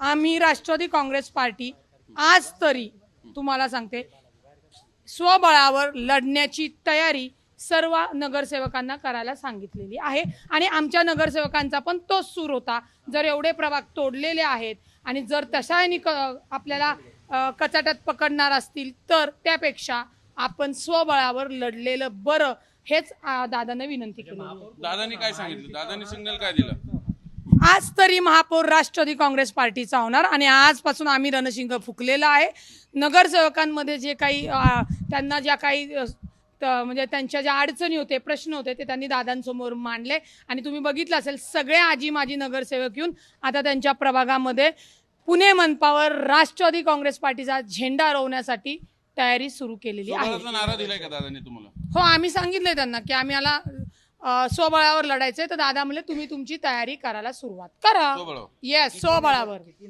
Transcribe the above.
आम्ही राष्ट्रवादी काँग्रेस पार्टी आज तरी तुम्हाला सांगते स्वबळावर लढण्याची तयारी सर्व नगरसेवकांना करायला सांगितलेली आहे. आणि आमच्या नगरसेवकांचा पण तोच सूर होता. जर एवढे प्रभाग तोडलेले आहेत आणि जर तशाने क आपल्याला कचाट्यात पकडणार असतील तर त्यापेक्षा आपण स्वबळावर लढलेलं बरं हेच अ, विनंती केली. दादानी काय सांगितलं? दादानी सिग्नल काय दिलं? आज तरी महापौर राष्ट्रवादी काँग्रेस पार्टीचा होणार आणि आजपासून आम्ही रणशिंग फुकलेला आहे. नगरसेवकांमध्ये जे काही त्यांना ज्या काही म्हणजे त्यांच्या ज्या अडचणी होते प्रश्न होते ते त्यांनी दादांसमोर मांडले. आणि तुम्ही बघितलं असेल सगळे आजी माजी नगरसेवक येऊन आता त्यांच्या प्रभागामध्ये पुणे मनपावर राष्ट्रवादी काँग्रेस पार्टीचा झेंडा रोवण्यासाठी तयारी सुरू केलेली आहे. नारा दिलाय का दादानी तुम्हाला? हो आम्ही सांगितलंय त्यांना की आम्ही याला अ, स्वबळावर लढायचंय. तर दादा म्हणले तुम्ही तुमची तयारी करायला सुरुवात करा. स्वबळावर. येस स्वबळावर.